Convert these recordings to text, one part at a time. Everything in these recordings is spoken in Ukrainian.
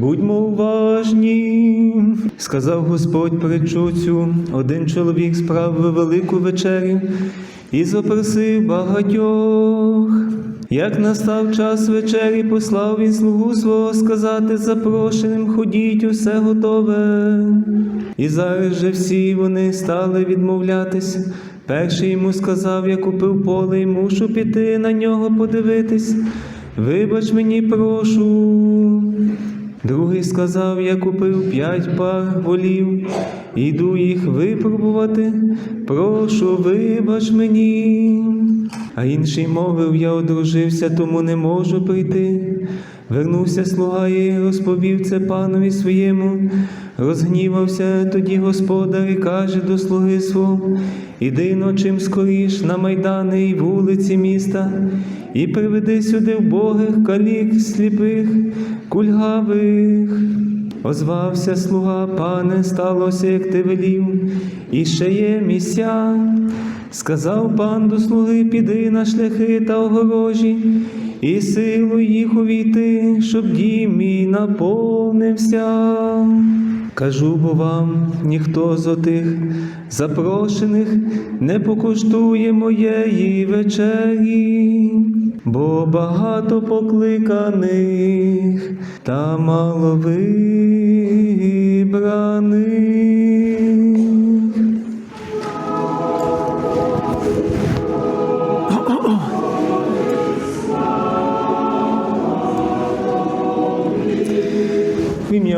Будьмо уважні, сказав Господь притчу цю. Один чоловік справив велику вечерю і запросив багатьох. Як настав час вечері, послав він слугу свого сказати запрошеним, ходіть, усе готове. І зараз же всі вони стали відмовлятись. Перший йому сказав, я купив поле і мушу піти на нього подивитись. Вибач мені, прошу. Другий сказав, я купив п'ять пар волів, іду їх випробувати, прошу, вибач мені. А інший мовив, я одружився, тому не можу прийти. Вернувся слуга і розповів це панові своєму. Розгнівався тоді господар і каже до слуги свого, іди но чим скоріш на майдани і вулиці міста, і приведи сюди вбогих, калік, сліпих, кульгавих. Озвався слуга, пане, сталося, як ти велів, і ще є місця. Сказав пан до слуги, піди на шляхи та огорожі, і силу їх увійти, щоб дім мій наповнився. Кажу бо вам, ніхто з отих запрошених не покуштує моєї вечері, бо багато покликаних та мало вибраних.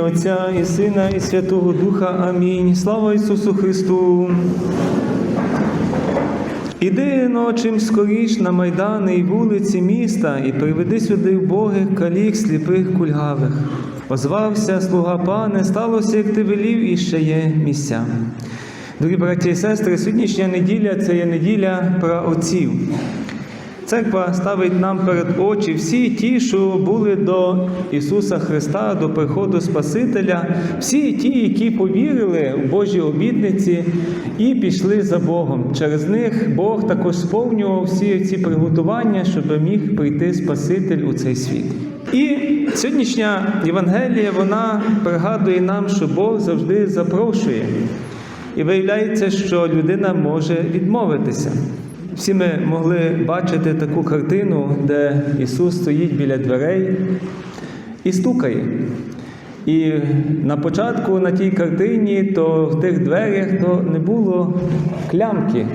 Отця і Сина, і Святого Духа. Амінь. Слава Ісусу Христу. Іди но чим скоріш на майдани і вулиці міста, і приведи сюди вбогих, калік, сліпих, кульгавих. Озвався слуга пане, сталося, як ти велів, і ще є місця. Дорогі браті і сестри, сьогоднішня неділя це є неділя про отців. Церква ставить нам перед очі всі ті, що були до Ісуса Христа, до приходу Спасителя, всі ті, які повірили в Божі обітниці і пішли за Богом. Через них Бог також сповнював всі ці приготування, щоб міг прийти Спаситель у цей світ. І сьогоднішня Євангелія вона пригадує нам, що Бог завжди запрошує. І виявляється, що людина може відмовитися. Всі ми могли бачити таку картину, де Ісус стоїть біля дверей і стукає. І на початку на тій картині, то в тих дверях то не було клямки.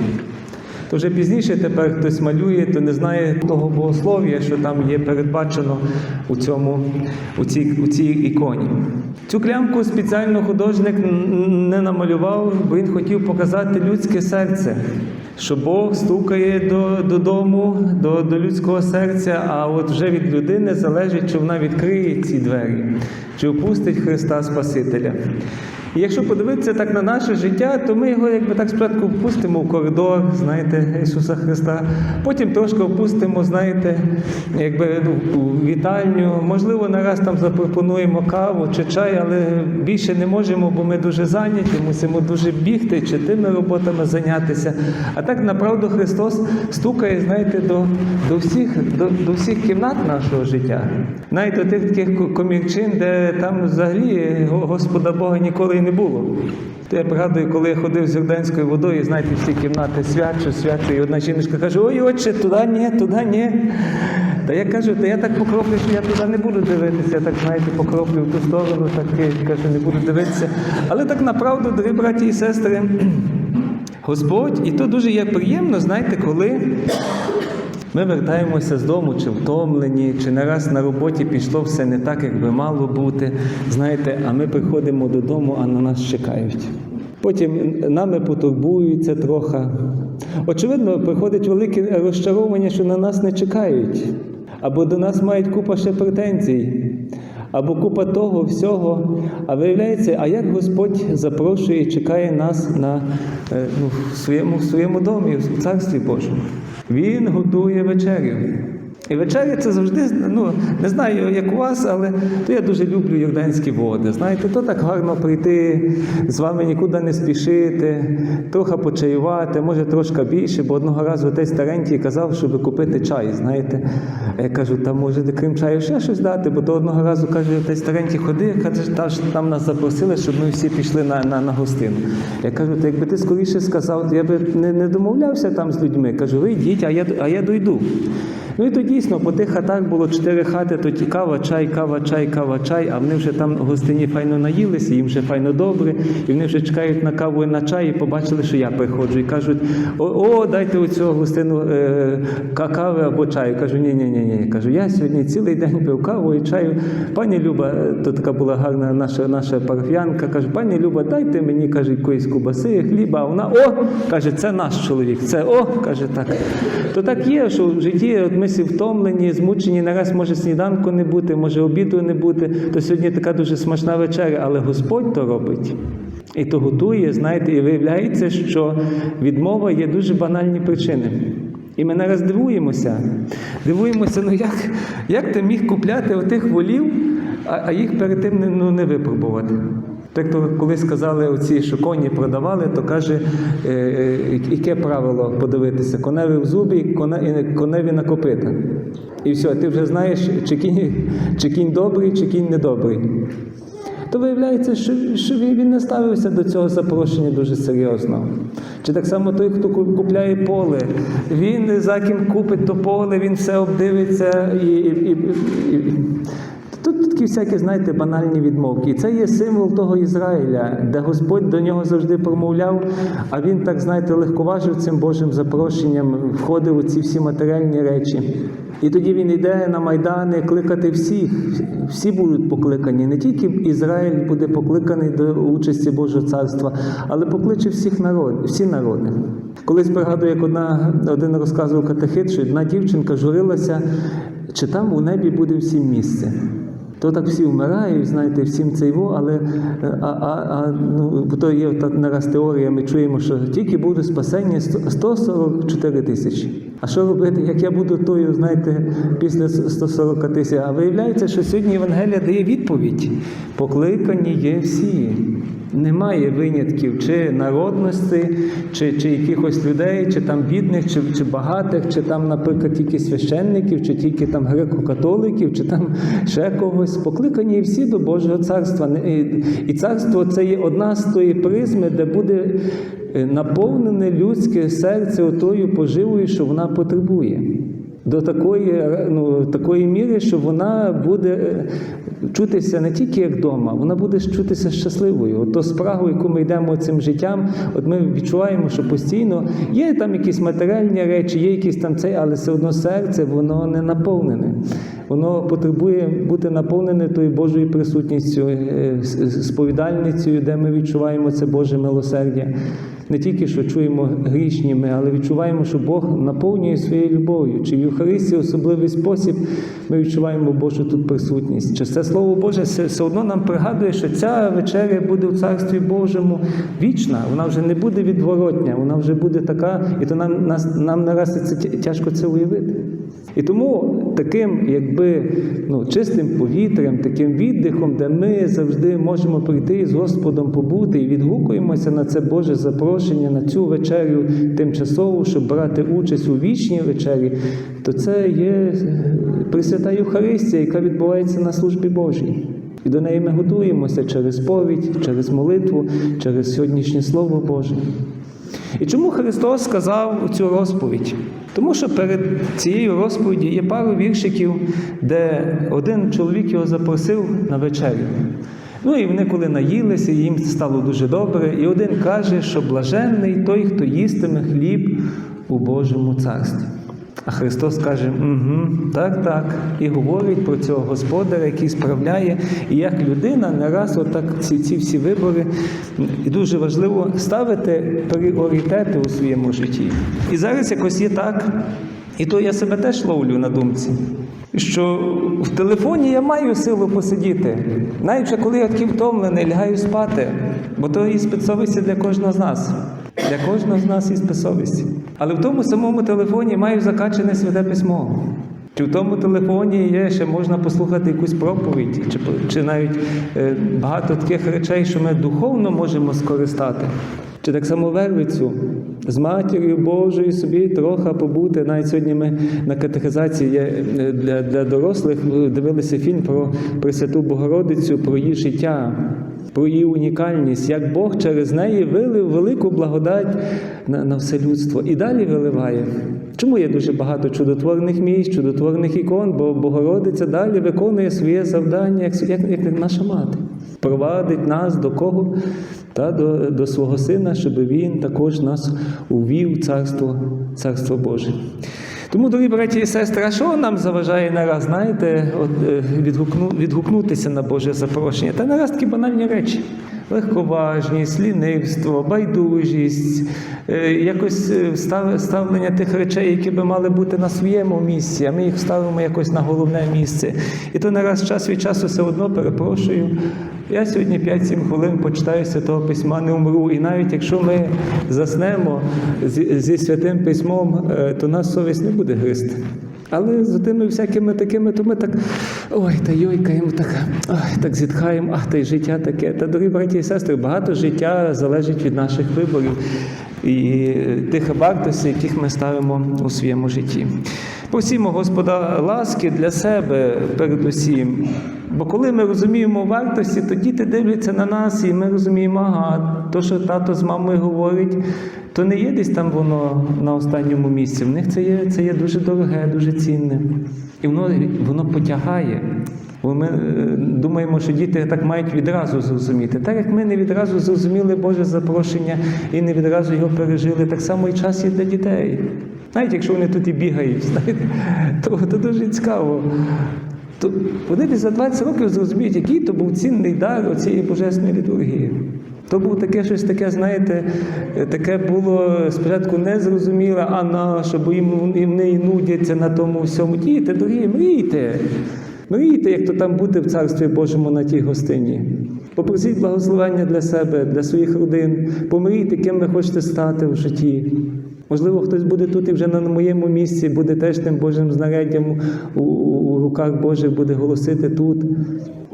То вже пізніше тепер хтось малює, то не знає того богослов'я, що там є передбачено у, цьому, у, цій, у цій іконі. Цю клямку спеціально художник не намалював, бо він хотів показати людське серце, що Бог стукає до, додому, до, до людського серця, а от вже від людини залежить, чи вона відкриє ці двері, чи опустить Христа Спасителя. І якщо подивитися так на наше життя, то ми його якби так спочатку впустимо в коридор, знаєте, Ісуса Христа, потім трошки впустимо, знаєте, якби ну, у вітальню. Можливо, нараз там запропонуємо каву чи чай, але більше не можемо, бо ми дуже зайняті, мусимо дуже бігти чи тими роботами зайнятися. А так направду Христос стукає, знаєте, до, до, всіх, до, до всіх кімнат нашого життя. Навіть до тих таких комірчин, де там взагалі Господа Бога ніколи і не було. То я пригадую, коли я ходив з Йорданською водою, знаєте, всі кімнати свячу, свячу, і одна жіночка каже, ой, отче, туди ні, туди ні. Та я кажу, та я так покроплю, що я туди не буду дивитися, так знаєте, покроплю в ту сторону, так кажу, не буду дивитися. Але так направду, дорогі браті і сестри, Господь, і то дуже є приємно, знаєте, коли ми вертаємося з дому, чи втомлені, чи не раз на роботі пішло все не так, як би мало бути. Знаєте, а ми приходимо додому, а на нас чекають. Потім нами потурбуються трохи. Очевидно, приходить велике розчаровання, що на нас не чекають, або до нас мають купа ще претензій, або купа того всього. А виявляється, а як Господь запрошує і чекає нас на, е, ну, в, своєму, в своєму домі, в Царстві Божому. Він готує вечерю. І вечеря це завжди, ну не знаю, як у вас, але то я дуже люблю йорданські води. Знаєте, то так гарно прийти, з вами нікуди не спішити, трохи почаювати, може трошки більше, бо одного разу отець старенький казав, щоб купити чай. Знаєте, я кажу, там може крім чаю ще щось дати, бо то одного разу каже, отець старенький ходи, каже, та там нас запросили, щоб ми всі пішли на, на, на гостину. Я кажу, то якби ти скоріше сказав, то я би не, не домовлявся там з людьми. Кажу, ви йдіть, а я, а я дойду. Ну і то дійсно, по тих хатах було чотири хати, то ті кава, чай, кава, чай, кава, чай, а вони вже там гостині файно наїлися, їм вже файно добре, і вони вже чекають на каву і на чай, і побачили, що я приходжу, і кажуть: о, о дайте цього гостину е, кави або чаю. Кажу, ні, ні, ні, ні. Кажу, я сьогодні цілий день пив каву і чаю. Пані Люба, е, то така була гарна наша, наша парафіянка, каже, пані Люба, дайте мені, каже, якоїсь кубаси, хліба. А вона, о, каже, це наш чоловік, це о, каже так. То так є, що в житті от ми всі втомлені, змучені, нараз може сніданку не бути, може обіду не бути. То сьогодні така дуже смачна вечеря, але Господь то робить. І то готує, знаєте, і виявляється, що відмова є дуже банальні причини. І ми нараз дивуємося. Дивуємося, ну як, як ти міг купляти отих волів, а, а їх перед тим ну, не випробувати. Так то коли сказали оці, що коні продавали, то каже, е, е, яке правило подивитися: коневі в зубі, коневі на копита. І все, ти вже знаєш, чи кінь, чи кінь добрий, чи кінь недобрий. То виявляється, що, що він, не ставився до цього запрошення дуже серйозно. Чи так само той, хто купляє поле, він за ким купить то поле, він все обдивиться і. і, і, і, такі всякі, знаєте, банальні відмовки. І це є символ того Ізраїля, де Господь до нього завжди промовляв, а він так, знаєте, легковажив цим Божим запрошенням, входив у ці всі матеріальні речі. І тоді він йде на майдани кликати всіх. Всі будуть покликані. Не тільки Ізраїль буде покликаний до участі Божого царства, але покличе всіх народ, всі народи. Колись пригадую, як одна, один розказував катехит, що одна дівчинка журилася, чи там у небі буде всім місце. То так всі вмирають, знаєте, всім це його, але е, а, а, а, ну, то є та нараз теорія, ми чуємо, що тільки буде спасення 100 144 тисячі. А що робити, як я буду тою, знаєте, після 140 тисяч? А виявляється, що сьогодні Євангелія дає відповідь. Покликані є всі. Немає винятків чи народності, чи, чи якихось людей, чи там бідних, чи, чи багатих, чи там, наприклад, тільки священників, чи тільки там греко-католиків, чи там ще когось. Покликані всі до Божого царства. І, царство це є одна з тої призми, де буде е, наповнене людське серце отою поживою, що вона потребує. До такої, е, ну, такої міри, що вона буде е, чутися не тільки як вдома, вона буде чутися щасливою. От то спрагу, яку ми йдемо цим життям, от ми відчуваємо, що постійно є там якісь матеріальні речі, є якісь там цей, але все одно серце, воно не наповнене. Воно потребує бути наповнене тою Божою присутністю, е, сповідальницею, де ми відчуваємо це Боже милосердя. Не тільки що чуємо грішні ми, але відчуваємо, що Бог наповнює своєю любов'ю. Чи в Євхаристії особливий спосіб ми відчуваємо Божу тут присутність. Чи це Слово Боже все, одно нам пригадує, що ця вечеря буде в Царстві Божому вічна, вона вже не буде відворотня, вона вже буде така, і то нам, нас, нам нараз це тяжко це уявити. І тому таким, якби ну, чистим повітрям, таким віддихом, де ми завжди можемо прийти з Господом побути і відгукуємося на це Боже запрошення, на цю вечерю тимчасову, щоб брати участь у вічній вечері, то це є е, Пресвята Євхаристія, яка відбувається на службі Божій. І до неї ми готуємося через повідь, через молитву, через сьогоднішнє Слово Боже. І чому Христос сказав цю розповідь? Тому що перед цією розповіддю є пару віршиків, де один чоловік його запросив на вечерю. Ну і вони, коли наїлися, їм стало дуже добре. І один каже, що блаженний той, хто їстиме хліб у Божому царстві. А Христос каже, угу, так, так. І говорить про цього господаря, який справляє, і як людина не раз отак ці, ці всі вибори. І дуже важливо ставити пріоритети у своєму житті. І зараз якось є так, і то я себе теж ловлю на думці. Що в телефоні я маю силу посидіти, навіть коли я такий втомлений, лягаю спати, бо то і спецовісті для кожного з нас. Для кожного з нас є спецовість. Але в тому самому телефоні маю закачане святе письмо. Чи в тому телефоні є, ще можна послухати якусь проповідь, чи, чи навіть е, багато таких речей, що ми духовно можемо скористати. Чи так само вервицю з матір'ю Божою собі трохи побути. Навіть сьогодні ми на катехизації є е, для, для дорослих дивилися фільм про Пресвяту Богородицю, про її життя, про її унікальність, як Бог через неї вилив велику благодать на, на все людство і далі виливає. Чому є дуже багато чудотворних місць, чудотворних ікон, бо Богородиця далі виконує своє завдання, як, як, як наша мати. Провадить нас до кого? Та до, до свого сина, щоб він також нас увів в царство, царство Боже. Тому, дорогі браті і сестри, а що нам заважає нараз, знаєте, е, відгукну, відгукнутися на Боже запрошення? Та нараз такі банальні речі. Легковажність, лінивство, байдужість, е, якось е, ставлення тих речей, які би мали бути на своєму місці, а ми їх ставимо якось на головне місце. І то нараз час від часу все одно перепрошую. Я сьогодні 5-7 хвилин почитаю Святого Письма, не умру. І навіть якщо ми заснемо зі, святим письмом, е, то нас совість не буде гризти. Але за тими всякими такими, то ми так ой, та йойкаємо, так, ой, так зітхаємо, ах, та й життя таке. Та дорогі браті і сестри, багато життя залежить від наших виборів і тих вартостей, яких ми ставимо у своєму житті. Просімо Господа ласки для себе передусім. Бо коли ми розуміємо вартості, то діти дивляться на нас, і ми розуміємо, ага, то, що тато з мамою говорить, то не є десь там воно на останньому місці. В них це є, це є дуже дороге, дуже цінне. І воно, воно потягає. Бо ми е, думаємо, що діти так мають відразу зрозуміти. Так як ми не відразу зрозуміли Боже запрошення і не відразу його пережили, так само і час є для дітей. Навіть якщо вони тут і бігають, знаєте, то, то дуже цікаво. То вони десь за 20 років зрозуміють, який то був цінний дар цієї божественної літургії. То був таке щось таке, знаєте, таке було спочатку незрозуміле, а на що, бо їм, вони і нудяться на тому всьому. Діти, дорогі, мрійте. Мрійте, як то там бути в Царстві Божому на тій гостині. Попросіть благословення для себе, для своїх родин. Помрійте, ким ви хочете стати в житті. Можливо, хтось буде тут і вже на моєму місці, буде теж тим Божим знаряддям у, у, у руках Божих буде голосити тут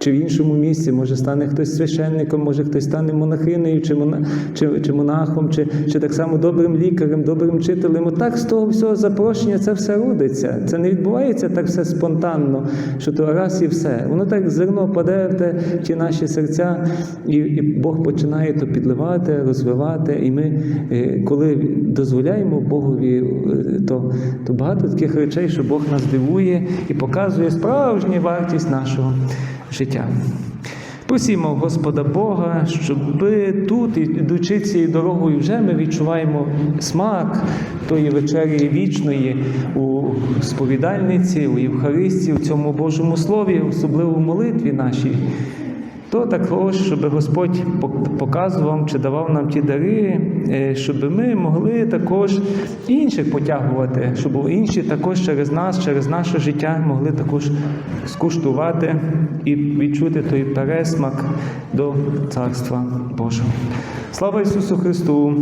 чи в іншому місці. Може стане хтось священником, може хтось стане монахинею, чи, мона, чи, чи монахом, чи, чи так само добрим лікарем, добрим вчителем. Отак з того всього запрошення це все родиться. Це не відбувається так все спонтанно, що то раз і все. Воно так зерно паде в те, ті наші серця, і, і Бог починає то підливати, розвивати. І ми, е, коли дозволяємо Богові, е, то, то багато таких речей, що Бог нас дивує і показує справжню вартість нашого життя. Просімо Господа Бога, щоб тут, ідучи цією дорогою, вже ми відчуваємо смак тої вечері вічної у сповідальниці, у Євхаристі, у цьому Божому Слові, особливо в молитві нашій. То також, щоб Господь показував чи давав нам ті дари, е, щоб ми могли також інших потягувати, щоб інші також через нас, через наше життя могли також скуштувати і відчути той пересмак до Царства Божого. Слава Ісусу Христу!